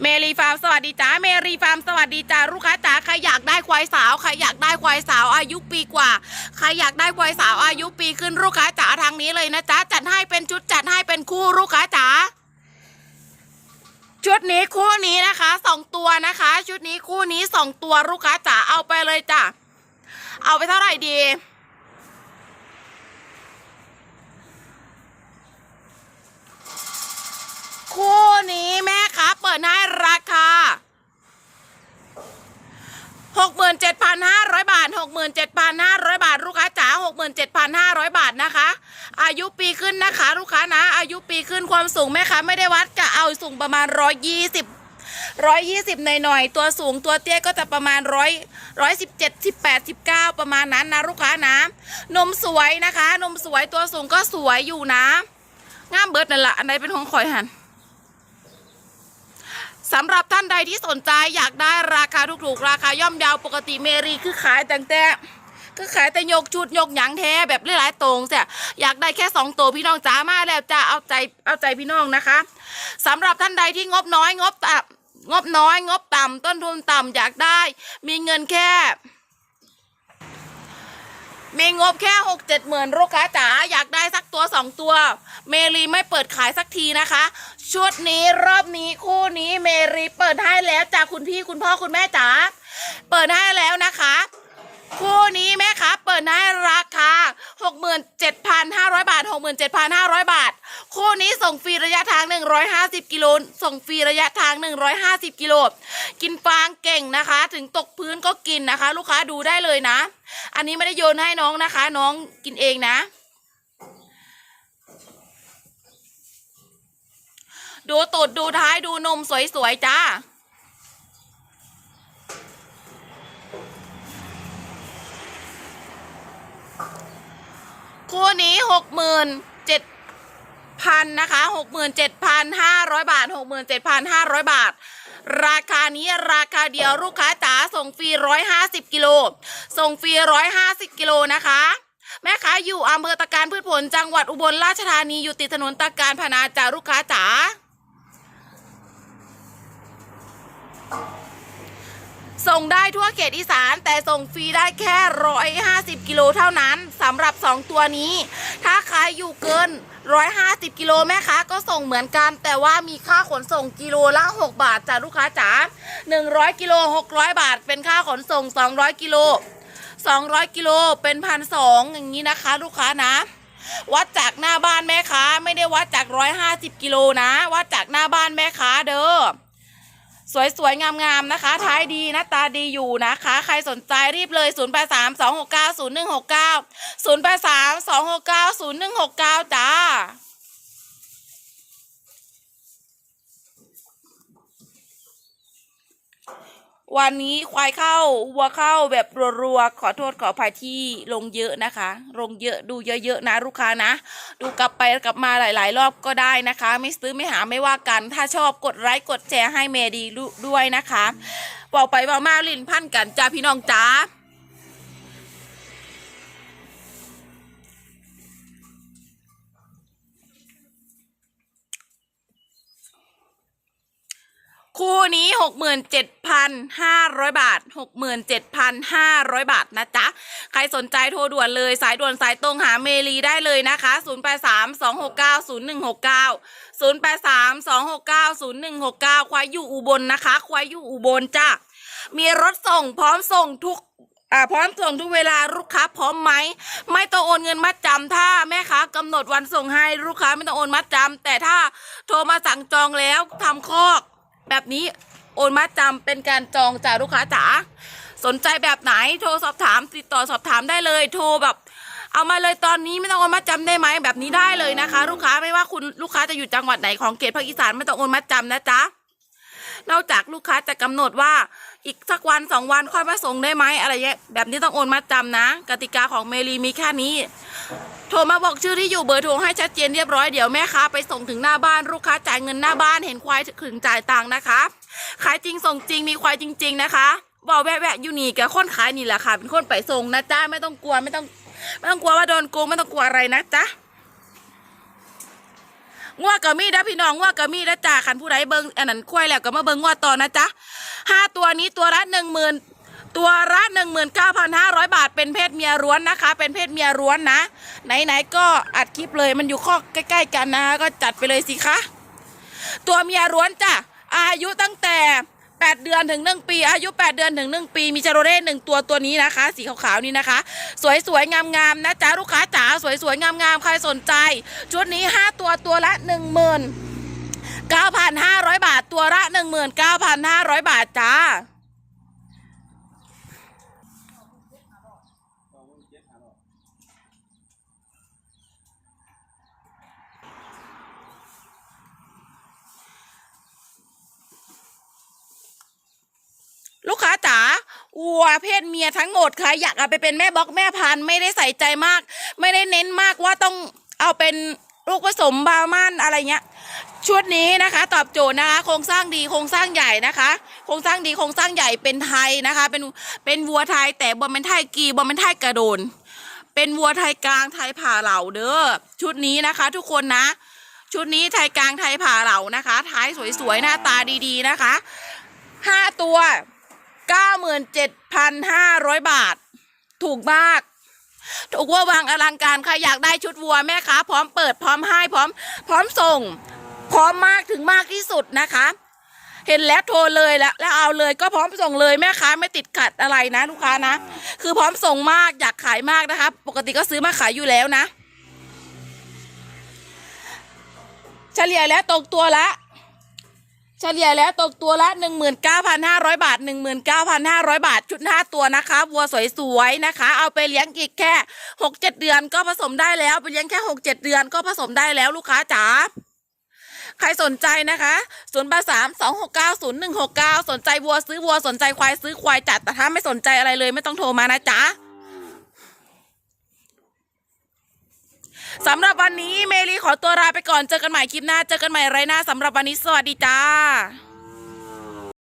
เมรีฟาร์มสวัสดีจ้าเมรีฟาร์มสวัสดีจ้าลูกค้าจ๋าใครอยากได้ควายสาวใครอยากได้ควายสาวอายุปีกว่าใครอยากได้ควายสาวอายุปีขึ้นลูกค้าจ๋าทางนี้เลยนะจ๊ะจัดให้เป็นชุดจัดให้เป็นคู่ลูกค้าจ๋าชุดนี้คู่นี้นะคะสองตัวนะคะ ชุดนี้คู่นี้สองตัวลูกค้าจ๋าเอาไปเลยจ้ะเอาไปเท่าไหร่ดี คู่นี้แม่ค้าเปิดให้ราคา 67,500 บาท 67,500 บาท ลูกค้าจ๋า67,500 บาทนะคะ อายุปีขึ้นนะคะ ลูกค้านะ อายุปีขึ้นความสูงแม่ค้าไม่ได้วัดจะเอาสูงประมาณ120 120หน่อยๆตัวสูงตัวเตี้ยก็จะประมาณ100 117 18 19ประมาณนั้นนะลูกค้านะนมสวยนะคะ นมสวยตัวสูงก็สวยอยู่นะง่ามเบิดนั่นละอันใดเป็นของข่อยหันสำหรับท่านใดที่สนใจอยากได้ราคาถูกๆ ราคาย่อมเยาวปกติเมรีคือขายแต่งแต่ คือขายแต่ยกชุดยกหยังแท้แบบหลายๆตรงเสียอยากได้แค่สองตัวพี่น้องจ้ามาแล้วจ้าเอาใจเอาใจพี่น้องนะคะสำหรับท่านใดที่งบน้อยงบต่ำงบน้อย งบต่ำต้นทุนต่ำอยากได้ มีเงินแค่มีงบแค่หกเจ็ดหมื่นลูกค้าจ๋าอยากได้สักตัวสองตัว เมรีไม่เปิดขายสักทีนะคะ ชุดนี้รอบนี้คู่นี้เมรีเปิดให้แล้วจากคุณพี่คุณพ่อคุณแม่จ๋าเปิดให้แล้วนะคะ ปิดให้ราคา 67,500 บาท 67,500 บาท คู่นี้ส่งฟรีระยะทาง 150 กิโล ส่งฟรีระยะทาง 150 กิโล กินฟางเก่งนะคะ ถึงตกพื้นก็กินนะคะ ลูกค้าดูได้เลยนะ อันนี้ไม่ได้โยนให้น้องนะคะ น้องกินเองนะดูตูดดูท้ายดูนมสวยๆจ้า คู่นี้หกหมื่นเจ็ดพันนะคะหกหมื่นเจ็ดพันห้าร้อยบาทหกหมื่นเจ็ดพันห้าร้อยบาท ราคานี้ราคาเดียวลูกค้าจ๋าส่งฟรีร้อยห้าสิบกิโลส่งฟรีร้อยห้าสิบกิโลนะคะแม่ค้าอยู่อำเภอตะการพืชผลจังหวัดอุบลราชธานีอยู่ติดถนนตะการพนาจ่าลูกค้าจ๋า ส่งได้ทั่วเขตอีสาน แต่ส่งฟรีได้แค่ร้อยห้าสิบกิโลเท่านั้นสำหรับสองตัวนี้ ถ้าใครอยู่เกินร้อยห้าสิบกิโลแม่ค้าก็ส่งเหมือนกัน แต่ว่ามีค่าขนส่งกิโลละหกบาทจ้ะลูกค้าจ๋าหนึ่งร้อยกิโลหกร้อยบาท เป็นค่าขนส่งสองร้อยกิโลสองร้อยกิโลเป็นพันสองอย่างนี้นะคะ ลูกค้านะวัดจากหน้าบ้านแม่ค้า ไม่ได้วัดจากร้อยห้าสิบกิโลนะ วัดจากหน้าบ้านแม่ค้าเด้อ สวยๆ งามๆ นะคะ ท้ายดีหน้าตาดีอยู่นะคะ ใครสนใจรีบเลย 0 8 3 2 6 9 0 1 6 9 0 8 3 2 6 9 0 1 6 9จ้า วันนี้ควายเข้าวัวเข้าแบบรัวๆขอโทษขออภัยที่ลงเยอะนะคะ ลงเยอะดูเยอะๆนะลูกค้านะ ดูกลับไปกลับมาหลาย ๆ รอบก็ได้นะคะ ไม่ซื้อไม่หาไม่ว่ากัน ถ้าชอบกดไลค์กดแชร์ให้เมดีด้วยนะคะบอกไปบอกมาลินพันกันจ้าพี่น้องจ้า คู่นี้หกหมื่นเจ็ดพันห้าร้อยบาทหกหมื่นเจ็ดพันห้าร้อยบาทนะจ๊ะ ใครสนใจโทรด่วนเลยสายด่วนสายตรงหาเมลีได้เลยนะคะศูนย์แปดสามสองหกเก้าศูนย์หนึ่งหกเก้าศูนย์แปดสามสองหกเก้าศูนย์หนึ่งหกเก้าควายอยู่อุบลนะคะ ควายอยู่อุบลจ้ะ มีรถส่งพร้อมส่งทุกอ่าพร้อมส่งทุกเวลาลูกค้าพร้อมไหมไม่ต้องโอนเงินมัดจำถ้าแม่ค้ากำหนดวันส่งให้ลูกค้าไม่ต้องโอนมัดจำแต่ถ้าโทรมาสั่งจองแล้วทำคอก แบบนี้โอนมัดจำเป็นการจองจากลูกค้าจ๋าสนใจแบบไหนโทรสอบถามติดต่อสอบถามได้เลย โทรแบบเอามาเลยตอนนี้ไม่ต้องโอนมัดจำได้ไหมแบบนี้ได้เลยนะคะ ลูกค้าไม่ว่าคุณลูกค้าจะอยู่จังหวัดไหนของเขตภาคอีสานไม่ต้องโอนมัดจำนะจ๊ะนอกจากลูกค้าจะกำหนดว่าอีกสักวันสองวันค่อยมาส่งได้ไหมอะไรเงี้ยแบบนี้ต้องโอนมัดจำนะ กติกาของเมลีมีแค่นี้ โทรมาบอกชื่อที่อยู่เบอร์โทรให้ชัดเจนเรียบร้อยเดี๋ยวแม่ค้าไปส่งถึงหน้าบ้านลูกค้าจ่ายเงินหน้าบ้านเห็นควายถึงจ่ายตังค์นะคะขายจริงส่งจริงมีควายจริง ๆ นะคะบอกแวะๆอยู่นี่กับคนขายนี่แหละค่ะ เป็นคนไปส่งนะจ๊ะไม่ต้องกลัวไม่ต้องไม่ต้องกลัวว่าโดนโกงไม่ต้องกลัวอะไรนะจ๊ะงัวกะมีนะพี่น้องงัวกะมีนะจ้าคันผู้ใดเบิ่งอันนั้นควายแล้วก็มาเบิ่งงัวต่อนะจ๊ะห้าตัวนี้ตัวละหนึ่งหมื่น ตัวละหนึ่งหมื่นเก้าพันห้าร้อยบาท เป็นเพศเมียร้วนนะคะ เป็นเพศเมียร้วนนะ ไหนๆก็อัดคลิปเลยมันอยู่ข้อใกล้ ๆ กันนะ ก็จัดไปเลยสิคะ ตัวเมียร้วนจ้ะ อายุตั้งแต่ 8 เดือนถึง 1 ปี อายุ 8 เดือนถึง 1 ปี มีจาโรเร่หนึ่งตัวตัวนี้นะคะ สีขาวๆนี่นะคะ สวยๆ งามๆนะจ๊ะลูกค้าจ๋าสวยๆ งามๆ ใครสนใจ ชุดนี้ 5 ตัวตัวละ 1 0 0 0 0 9,500 บาท ตัวละ 19,500 บาทจ้า ลูกค้าจ๋า วัวเพศเมียทั้งหมดใครอยากเอาไปเป็นแม่บล็อกแม่พันธุ์ไม่ได้ใส่ใจมาก ไม่ได้เน้นมากว่าต้องเอาเป็นลูกผสมบาร์มันอะไรเงี้ย ชุดนี้นะคะ ตอบโจทย์นะคะ โครงสร้างดีโครงสร้างใหญ่นะคะ โครงสร้างดีโครงสร้างใหญ่เป็นไทยนะคะ เป็นเป็นวัวไทยแต่บอมเป็นไทยกีบอมเป็นไทยกระโดน เป็นวัวไทยกลางไทยผ่าเหล่าเด้อชุดนี้นะคะ ทุกคนนะ ชุดนี้ไทยกลางไทยผ่าเหล่านะคะ ท้ายสวยๆหน้าตาดีๆนะคะห้าตัว 97,500บาท ถูกมาก ถูกว่าวางอลังการใครอยากได้ชุดวัวแม่ค้าพร้อมเปิดพร้อมให้พร้อม พร้อมส่ง พร้อมมากถึงมากที่สุดนะคะ เห็นแล้วโทรเลยแล้วแล้วเอาเลยก็พร้อมส่งเลยแม่ค้าไม่ติดขัดอะไรนะลูกค้านะ คือพร้อมส่งมากอยากขายมากนะคะ ปกติก็ซื้อมาขายอยู่แล้วนะ เฉลี่ยแล้วตกตัวละ เฉลี่ยแล้วตกตัวละ 19,500 บาท 19,500 บาท ชุดห้าตัวนะคะ วัวสวยๆนะคะ เอาไปเลี้ยงอีกแค่ 6-7 เดือนก็ผสมได้แล้วไปเลี้ยงแค่ 6-7 เดือนก็ผสมได้แล้วลูกค้าจ๋าใครสนใจนะคะ0 8 3 2 6 9 0 1 6 9สนใจวัวซื้อวัวสนใจควายซื้อควายจัดแต่ถ้าไม่สนใจอะไรเลยไม่ต้องโทรมานะจ๊ะ สำหรับวันนี้เมลีขอตัวลาไปก่อนเจอกันใหม่คลิปหน้า เจอกันใหม่ไรหน้าสำหรับวันนี้สวัสดีจ้า